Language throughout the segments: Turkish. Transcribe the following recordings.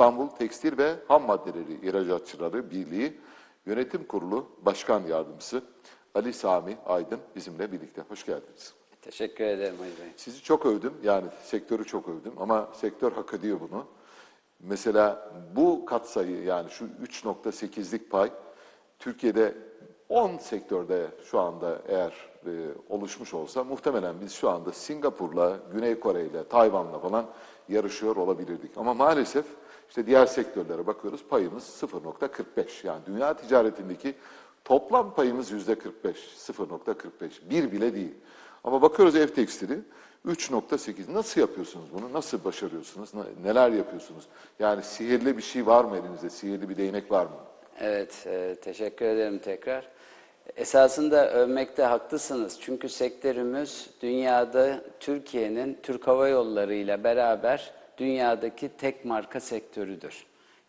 İstanbul Tekstil ve Ham Maddeleri İhracatçıları Birliği Yönetim Kurulu Başkan Yardımcısı Ali Sami Aydın bizimle birlikte. Hoş geldiniz. Teşekkür ederim Hacı Bey. Sizi çok övdüm, yani sektörü çok övdüm ama sektör hak ediyor bunu. Mesela bu katsayı yani şu 3.8'lik pay Türkiye'de 10 sektörde şu anda eğer e, oluşmuş olsa muhtemelen biz şu anda Singapur'la, Güney Kore'yle, Tayvan'la falan yarışıyor olabilirdik. Ama maalesef işte diğer sektörlere bakıyoruz payımız 0.45 yani dünya ticaretindeki toplam payımız %45, 0.45 bir bile değil. Ama bakıyoruz ev tekstili 3.8. Nasıl yapıyorsunuz bunu? Nasıl başarıyorsunuz? Ne- Neler yapıyorsunuz? Yani sihirli bir şey var mı elinizde? Sihirli bir değnek var mı? Evet, e, teşekkür ederim tekrar. Esasında övmekte haklısınız. Çünkü sektörümüz dünyada Türkiye'nin Türk Hava Yolları ile beraber dünyadaki tek marka sektörüdür.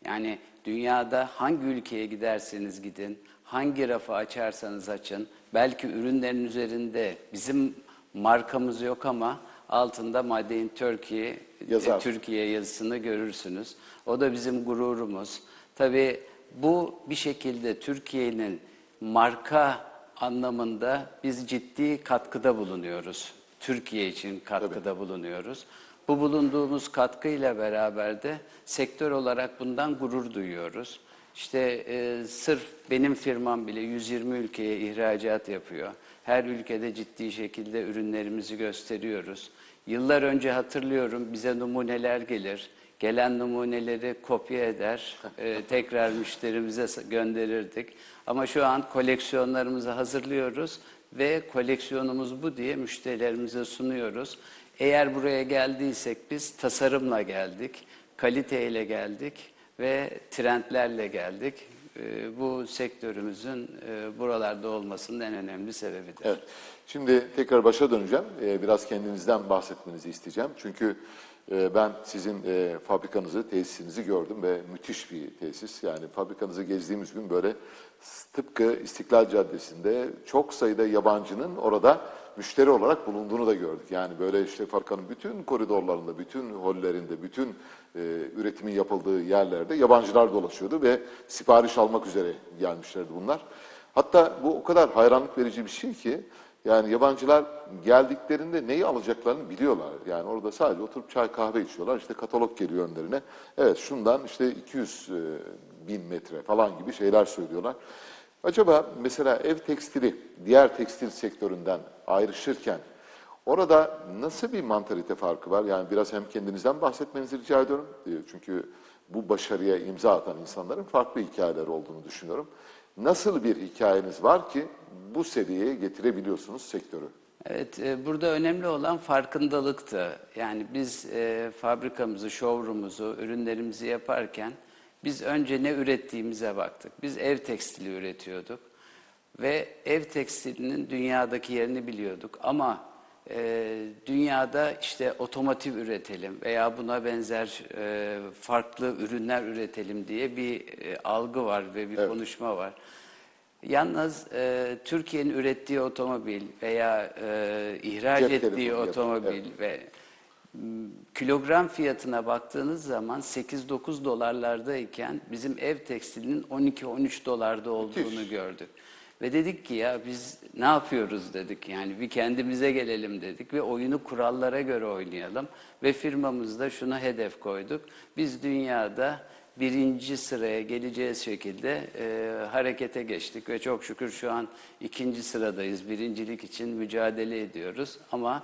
Yani dünyada hangi ülkeye giderseniz gidin, hangi rafı açarsanız açın, belki ürünlerin üzerinde bizim markamız yok ama altında Made in Turkey, Yazar. e, Türkiye yazısını görürsünüz. O da bizim gururumuz. Tabii bu bir şekilde Türkiye'nin marka anlamında biz ciddi katkıda bulunuyoruz. Türkiye için katkıda bulunuyoruz. Bu bulunduğumuz katkıyla beraber de sektör olarak bundan gurur duyuyoruz. İşte e, sırf benim firmam bile 120 ülkeye ihracat yapıyor. Her ülkede ciddi şekilde ürünlerimizi gösteriyoruz. Yıllar önce hatırlıyorum bize numuneler gelir. Gelen numuneleri kopya eder, e, tekrar müşterimize gönderirdik. Ama şu an koleksiyonlarımızı hazırlıyoruz ve koleksiyonumuz bu diye müşterilerimize sunuyoruz. Eğer buraya geldiysek biz tasarımla geldik, kaliteyle geldik ve trendlerle geldik. E, bu sektörümüzün e, buralarda olmasının en önemli sebebidir. Evet. Şimdi tekrar başa döneceğim. Ee, biraz kendinizden bahsetmenizi isteyeceğim. Çünkü e, ben sizin e, fabrikanızı, tesisinizi gördüm ve müthiş bir tesis. Yani fabrikanızı gezdiğimiz gün böyle tıpkı İstiklal Caddesi'nde çok sayıda yabancının orada müşteri olarak bulunduğunu da gördük. Yani böyle işte fabrikanın bütün koridorlarında, bütün hollerinde, bütün e, üretimin yapıldığı yerlerde yabancılar dolaşıyordu ve sipariş almak üzere gelmişlerdi bunlar. Hatta bu o kadar hayranlık verici bir şey ki yani yabancılar geldiklerinde neyi alacaklarını biliyorlar. Yani orada sadece oturup çay kahve içiyorlar. İşte katalog geliyor önlerine. Evet şundan işte 200 e, bin metre falan gibi şeyler söylüyorlar. Acaba mesela ev tekstili diğer tekstil sektöründen ayrışırken orada nasıl bir mantalite farkı var? Yani biraz hem kendinizden bahsetmenizi rica ediyorum. E, Çünkü bu başarıya imza atan insanların farklı hikayeler olduğunu düşünüyorum. Nasıl bir hikayeniz var ki bu seviyeye getirebiliyorsunuz sektörü? Evet, e, burada önemli olan farkındalıktı. Yani biz e, fabrikamızı, showroom'umuzu, ürünlerimizi yaparken biz önce ne ürettiğimize baktık. Biz ev tekstili üretiyorduk ve ev tekstilinin dünyadaki yerini biliyorduk. Ama e, dünyada işte otomotiv üretelim veya buna benzer e, farklı ürünler üretelim diye bir e, algı var ve bir konuşma var. Yalnız e, Türkiye'nin ürettiği otomobil veya e, ihraç Cep ettiği otomobil ve m, kilogram fiyatına baktığınız zaman 8-9 dolarlardayken bizim ev tekstilinin 12-13 dolarda olduğunu Müthiş. gördük. Ve dedik ki ya biz ne yapıyoruz dedik yani bir kendimize gelelim dedik ve oyunu kurallara göre oynayalım. Ve firmamızda şunu hedef koyduk. Biz dünyada birinci sıraya geleceğiz şekilde e, harekete geçtik ve çok şükür şu an ikinci sıradayız. Birincilik için mücadele ediyoruz ama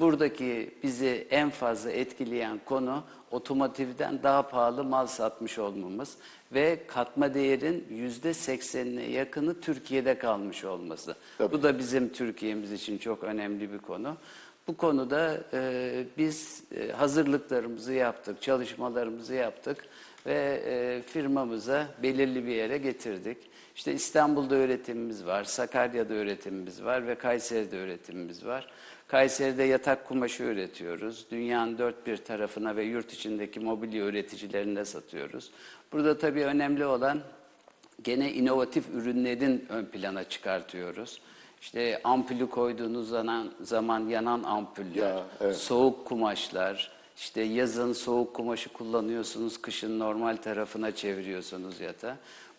buradaki bizi en fazla etkileyen konu otomotivden daha pahalı mal satmış olmamız ve katma değerin yüzde seksenine yakını Türkiye'de kalmış olması. Tabii. Bu da bizim Türkiye'miz için çok önemli bir konu. Bu konuda e, biz e, hazırlıklarımızı yaptık, çalışmalarımızı yaptık ve e, firmamıza belirli bir yere getirdik. İşte İstanbul'da üretimimiz var, Sakarya'da üretimimiz var ve Kayseri'de üretimimiz var. Kayseri'de yatak kumaşı üretiyoruz. Dünyanın dört bir tarafına ve yurt içindeki mobilya üreticilerine satıyoruz. Burada tabii önemli olan gene inovatif ürünlerin ön plana çıkartıyoruz. İşte ampulü koyduğunuz zaman, zaman yanan ampuller, Ya, evet. soğuk kumaşlar, İşte yazın soğuk kumaşı kullanıyorsunuz, kışın normal tarafına çeviriyorsunuz yatağı.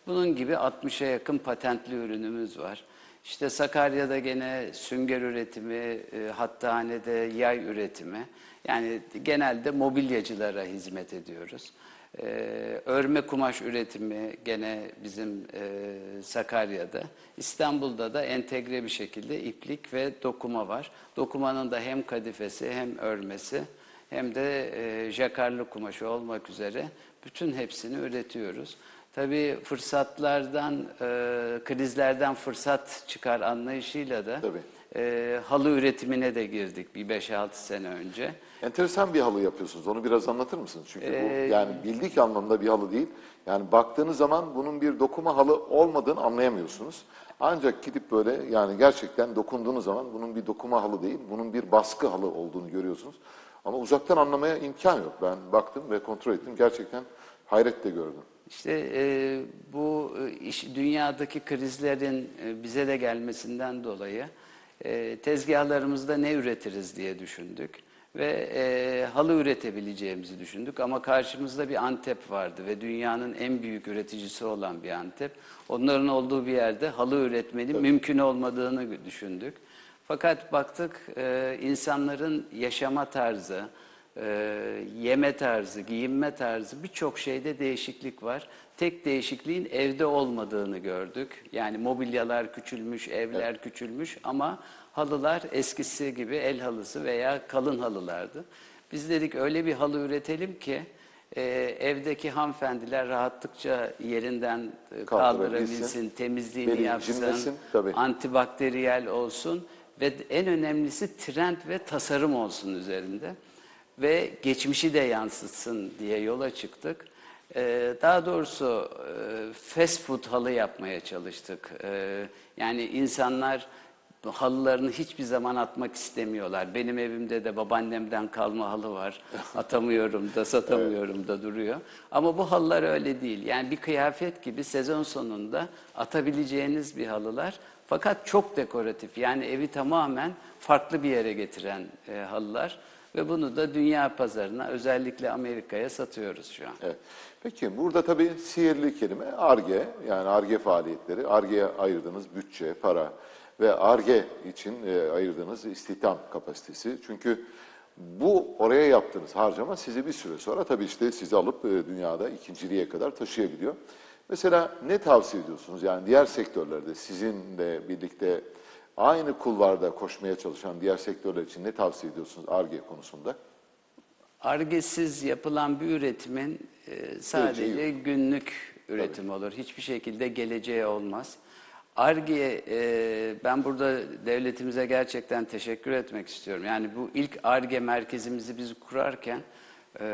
Bunun gibi 60'a yakın patentli ürünümüz var. İşte Sakarya'da gene sünger üretimi, e, Hattane'de yay üretimi. Yani genelde mobilyacılara hizmet ediyoruz. Ee, örme kumaş üretimi gene bizim e, Sakarya'da. İstanbul'da da entegre bir şekilde iplik ve dokuma var. Dokumanın da hem kadifesi hem örmesi hem de e, jakarlı kumaşı olmak üzere bütün hepsini üretiyoruz. Tabii fırsatlardan, e, krizlerden fırsat çıkar anlayışıyla da Tabii. e, halı üretimine de girdik bir 5-6 sene önce. Enteresan bir halı yapıyorsunuz. Onu biraz anlatır mısınız? Çünkü Ee, bu yani bildik anlamda bir halı değil. Yani baktığınız zaman bunun bir dokuma halı olmadığını anlayamıyorsunuz. Ancak gidip böyle yani gerçekten dokunduğunuz zaman bunun bir dokuma halı değil, bunun bir baskı halı olduğunu görüyorsunuz. Ama uzaktan anlamaya imkan yok. Ben baktım ve kontrol ettim. Gerçekten hayretle gördüm. İşte e, bu e, iş, dünyadaki krizlerin e, bize de gelmesinden dolayı e, tezgahlarımızda ne üretiriz diye düşündük ve e, halı üretebileceğimizi düşündük ama karşımızda bir Antep vardı ve dünyanın en büyük üreticisi olan bir Antep. Onların olduğu bir yerde halı üretmenin mümkün olmadığını düşündük. Fakat baktık e, insanların yaşama tarzı, e, yeme tarzı, giyinme tarzı birçok şeyde değişiklik var. Tek değişikliğin evde olmadığını gördük. Yani mobilyalar küçülmüş, evler küçülmüş ama halılar eskisi gibi el halısı veya kalın halılardı. Biz dedik öyle bir halı üretelim ki e, evdeki hanımefendiler rahatlıkça yerinden e, Kaldırabilsin, temizliğini yapsın, tabii. antibakteriyel olsun ve en önemlisi trend ve tasarım olsun üzerinde ve geçmişi de yansıtsın diye yola çıktık. Ee, daha doğrusu e, fast food halı yapmaya çalıştık. Ee, yani insanlar halılarını hiçbir zaman atmak istemiyorlar. Benim evimde de babaannemden kalma halı var. Atamıyorum da satamıyorum da duruyor. Ama bu halılar öyle değil. Yani bir kıyafet gibi sezon sonunda atabileceğiniz bir halılar. Fakat çok dekoratif. Yani evi tamamen farklı bir yere getiren e, halılar. Ve bunu da dünya pazarına özellikle Amerika'ya satıyoruz şu an. Evet. Peki burada tabii sihirli kelime ARGE yani ARGE faaliyetleri. ARGE'ye ayırdığınız bütçe, para ve ARGE için e, ayırdığınız istihdam kapasitesi. Çünkü bu oraya yaptığınız harcama sizi bir süre sonra tabii işte sizi alıp e, dünyada ikinciliğe kadar taşıyabiliyor. Mesela ne tavsiye ediyorsunuz? Yani diğer sektörlerde sizinle birlikte aynı kulvarda koşmaya çalışan diğer sektörler için ne tavsiye ediyorsunuz ARGE konusunda? Argesiz yapılan bir üretimin e, sadece günlük üretim olur. Hiçbir şekilde geleceği olmaz. Arge, e, ben burada devletimize gerçekten teşekkür etmek istiyorum. Yani bu ilk Arge merkezimizi biz kurarken, e,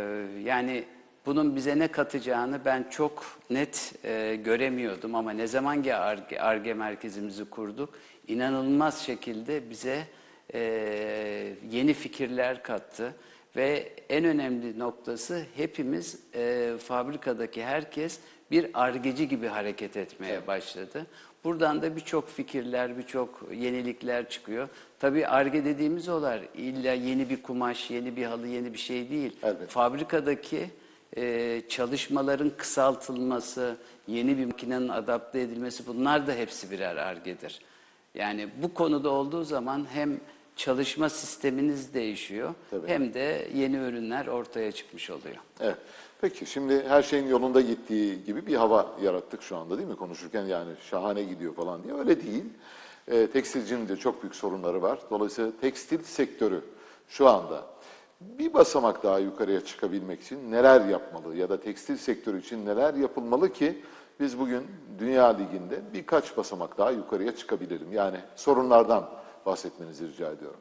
yani bunun bize ne katacağını ben çok net e, göremiyordum. Ama ne zaman ki Arge, Arge merkezimizi kurduk, inanılmaz şekilde bize e, yeni fikirler kattı. Ve en önemli noktası hepimiz e, fabrikadaki herkes bir argeci gibi hareket etmeye başladı. Buradan da birçok fikirler, birçok yenilikler çıkıyor. Tabii arge dediğimiz olar illa yeni bir kumaş, yeni bir halı, yeni bir şey değil. Elbette. Fabrikadaki e, çalışmaların kısaltılması, yeni bir makinenin adapte edilmesi bunlar da hepsi birer argedir. Yani bu konuda olduğu zaman hem çalışma sisteminiz değişiyor Tabii. hem de yeni ürünler ortaya çıkmış oluyor. Evet. Peki şimdi her şeyin yolunda gittiği gibi bir hava yarattık şu anda değil mi? Konuşurken yani şahane gidiyor falan diye. Öyle değil. Ee, tekstilcinin de çok büyük sorunları var. Dolayısıyla tekstil sektörü şu anda bir basamak daha yukarıya çıkabilmek için neler yapmalı? Ya da tekstil sektörü için neler yapılmalı ki biz bugün Dünya Ligi'nde birkaç basamak daha yukarıya çıkabilelim? Yani sorunlardan bahsetmenizi rica ediyorum.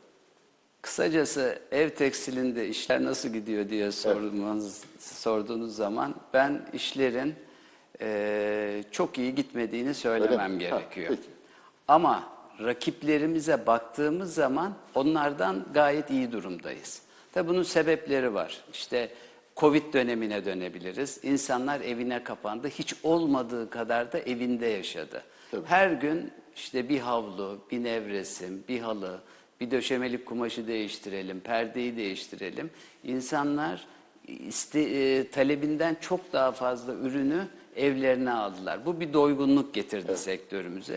Kısacası ev tekstilinde işler nasıl gidiyor diye sormanız, sorduğunuz zaman ben işlerin eee, çok iyi gitmediğini söylemem Öyle mi? Ha, gerekiyor. peki. Ama rakiplerimize baktığımız zaman onlardan gayet iyi durumdayız. Tabii bunun sebepleri var. İşte Covid dönemine dönebiliriz. İnsanlar evine kapandı. Hiç olmadığı kadar da evinde yaşadı. Tabii. Her gün işte bir havlu, bir nevresim, bir halı, bir döşemelik kumaşı değiştirelim, perdeyi değiştirelim. İnsanlar iste, e, talebinden çok daha fazla ürünü evlerine aldılar. Bu bir doygunluk getirdi sektörümüze.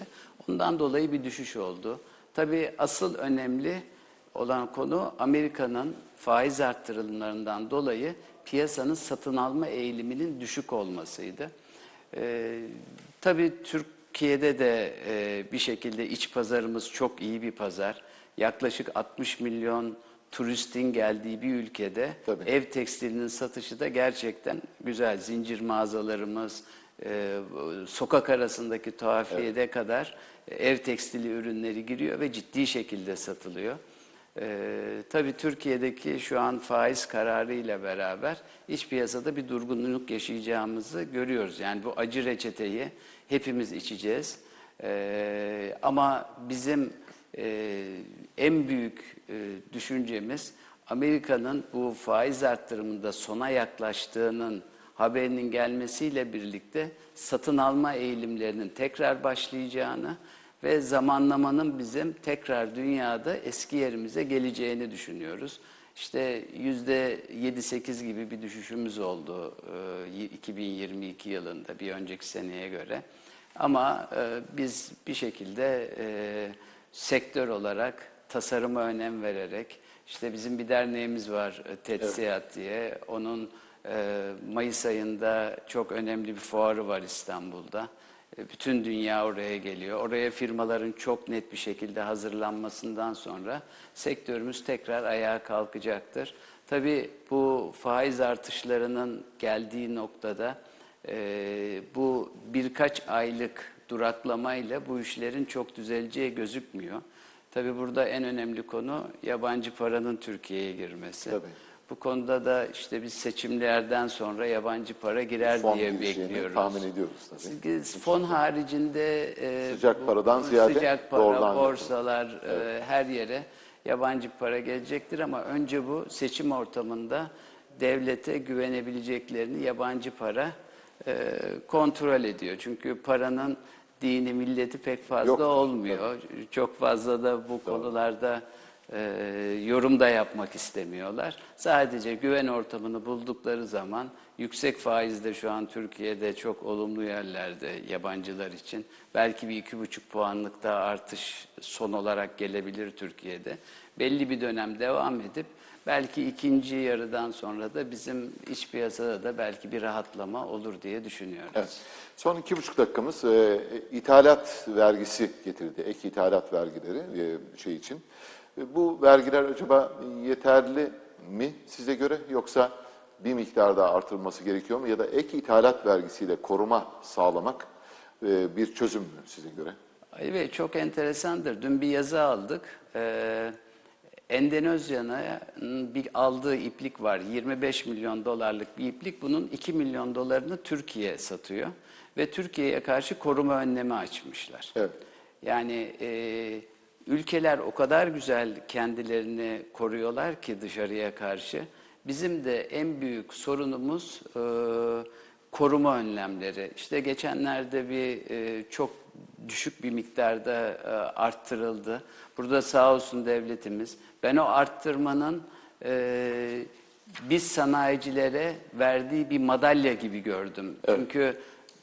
Ondan dolayı bir düşüş oldu. Tabii asıl önemli olan konu Amerika'nın faiz arttırımlarından dolayı piyasanın satın alma eğiliminin düşük olmasıydı. Ee, tabii Türkiye'de de e, bir şekilde iç pazarımız çok iyi bir pazar. Yaklaşık 60 milyon turistin geldiği bir ülkede Tabii. ev tekstilinin satışı da gerçekten güzel. Zincir mağazalarımız, e, sokak arasındaki tuhafiyede kadar ev tekstili ürünleri giriyor ve ciddi şekilde satılıyor. Ee, tabii Türkiye'deki şu an faiz kararıyla beraber iç piyasada bir durgunluk yaşayacağımızı görüyoruz. Yani bu acı reçeteyi hepimiz içeceğiz. Ee, ama bizim e, en büyük e, düşüncemiz Amerika'nın bu faiz arttırımında sona yaklaştığının haberinin gelmesiyle birlikte satın alma eğilimlerinin tekrar başlayacağını ve zamanlamanın bizim tekrar dünyada eski yerimize geleceğini düşünüyoruz. İşte yüzde 7-8 gibi bir düşüşümüz oldu e, 2022 yılında bir önceki seneye göre. Ama e, biz bir şekilde e, sektör olarak tasarıma önem vererek, işte bizim bir derneğimiz var e, TEDSİAD diye, onun e, Mayıs ayında çok önemli bir fuarı var İstanbul'da. Bütün dünya oraya geliyor. Oraya firmaların çok net bir şekilde hazırlanmasından sonra sektörümüz tekrar ayağa kalkacaktır. Tabii bu faiz artışlarının geldiği noktada e, bu birkaç aylık duraklamayla bu işlerin çok düzeleceği gözükmüyor. Tabii burada en önemli konu yabancı paranın Türkiye'ye girmesi. Tabii. Bu konuda da işte biz seçimlerden sonra yabancı para girer Fon diye bekliyoruz. tahmin ediyoruz tabii. Fon haricinde e, Sıcak paradan ziyade sıcak para, borsalar, e, her yere yabancı para gelecektir ama önce bu seçim ortamında devlete güvenebileceklerini yabancı para e, kontrol ediyor. Çünkü paranın dini milleti pek fazla Yok, olmuyor. Çok fazla da bu konularda e, yorum da yapmak istemiyorlar. Sadece güven ortamını buldukları zaman yüksek faizde şu an Türkiye'de çok olumlu yerlerde yabancılar için. Belki bir iki buçuk puanlık daha artış son olarak gelebilir Türkiye'de. Belli bir dönem devam edip belki ikinci yarıdan sonra da bizim iç piyasada da belki bir rahatlama olur diye düşünüyoruz. Evet. Son iki buçuk dakikamız e, ithalat vergisi getirildi. Ek ithalat vergileri e, şey için. E, bu vergiler acaba yeterli mi size göre yoksa bir miktar daha artırılması gerekiyor mu? Ya da ek ithalat vergisiyle koruma sağlamak e, bir çözüm mü size göre? Evet çok enteresandır. Dün bir yazı aldık. Ee, Endonezya'nın bir aldığı iplik var. 25 milyon dolarlık bir iplik. Bunun 2 milyon dolarını Türkiye satıyor. Ve Türkiye'ye karşı koruma önlemi açmışlar. Evet. Yani e, ülkeler o kadar güzel kendilerini koruyorlar ki dışarıya karşı. Bizim de en büyük sorunumuz e, koruma önlemleri. İşte geçenlerde bir e, çok düşük bir miktarda e, arttırıldı. Burada sağ olsun devletimiz. Ben o arttırmanın e, biz sanayicilere verdiği bir madalya gibi gördüm. Çünkü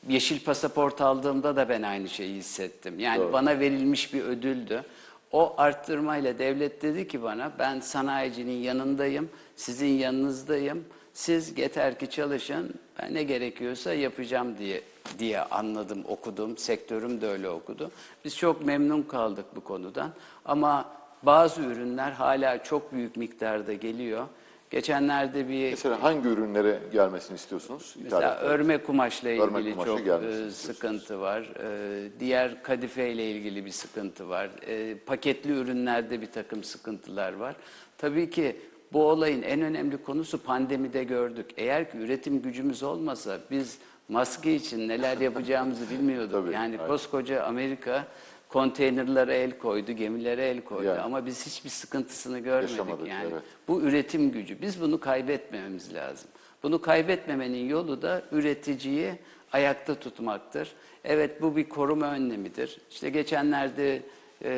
yeşil pasaport aldığımda da ben aynı şeyi hissettim. Yani Doğru. bana verilmiş bir ödüldü. O arttırmayla devlet dedi ki bana ben sanayicinin yanındayım, sizin yanınızdayım. Siz yeter ki çalışın, ben ne gerekiyorsa yapacağım diye diye anladım, okudum. Sektörüm de öyle okudu. Biz çok memnun kaldık bu konudan. Ama bazı ürünler hala çok büyük miktarda geliyor. Geçenlerde bir Mesela hangi ürünlere gelmesini istiyorsunuz? Mesela örme kumaşla Örme ilgili kumaşı çok e, sıkıntı var. E, diğer kadife ile ilgili bir sıkıntı var. E, paketli ürünlerde bir takım sıkıntılar var. Tabii ki bu olayın en önemli konusu pandemide gördük. Eğer ki üretim gücümüz olmasa biz maske için neler yapacağımızı bilmiyorduk. Tabii, yani aynen. koskoca Amerika konteynerlara el koydu, gemilere el koydu Yani. ama biz hiçbir sıkıntısını görmedik Yaşamadık, yani. evet. Bu üretim gücü. Biz bunu kaybetmememiz lazım. Bunu kaybetmemenin yolu da üreticiyi ayakta tutmaktır. Evet bu bir koruma önlemidir. İşte geçenlerde e,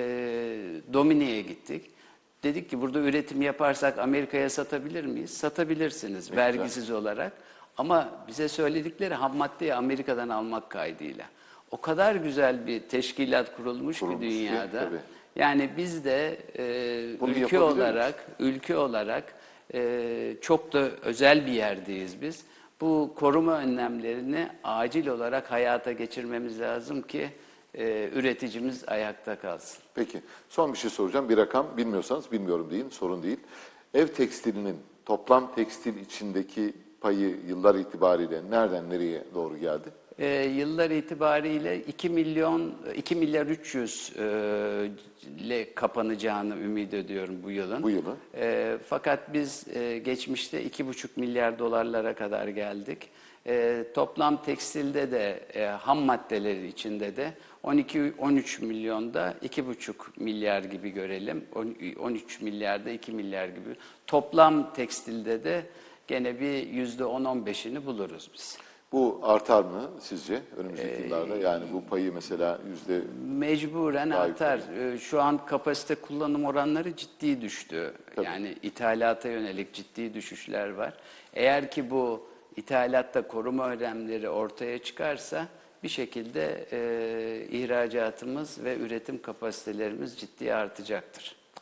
Domine'ye gittik. dedik ki burada üretim yaparsak Amerika'ya satabilir miyiz? Satabilirsiniz vergisiz olarak. Ama bize söyledikleri ham maddeyi Amerika'dan almak kaydıyla. O kadar güzel bir teşkilat kurulmuş, Kurulmuş ki dünyada. tabii. Yani biz de e, Bunu ülke olarak ülke olarak e, çok da özel bir yerdeyiz biz. Bu koruma önlemlerini acil olarak hayata geçirmemiz lazım ki e, üreticimiz ayakta kalsın. Peki son bir şey soracağım. Bir rakam bilmiyorsanız bilmiyorum deyin sorun değil. Ev tekstilinin toplam tekstil içindeki payı yıllar itibariyle nereden nereye doğru geldi? E, yıllar itibariyle 2 milyon 2 milyar 300 e, ile kapanacağını ümit ediyorum bu yılın. Bu yılı. E, fakat biz e, geçmişte 2,5 milyar dolarlara kadar geldik. E, toplam tekstilde de e, ham maddeleri içinde de 12-13 milyonda 2,5 milyar gibi görelim. On- 13 milyarda 2 milyar gibi. Toplam tekstilde de gene bir yüzde 10-15'ini buluruz biz. Bu artar mı sizce önümüzdeki Ee, yıllarda? Yani bu payı mesela yüzde Mecburen artar. Ee, Şu an kapasite kullanım oranları ciddi düştü. Tabii. Yani ithalata yönelik ciddi düşüşler var. Eğer ki bu ithalatta koruma önlemleri ortaya çıkarsa bir şekilde e, ihracatımız ve üretim kapasitelerimiz ciddi artacaktır.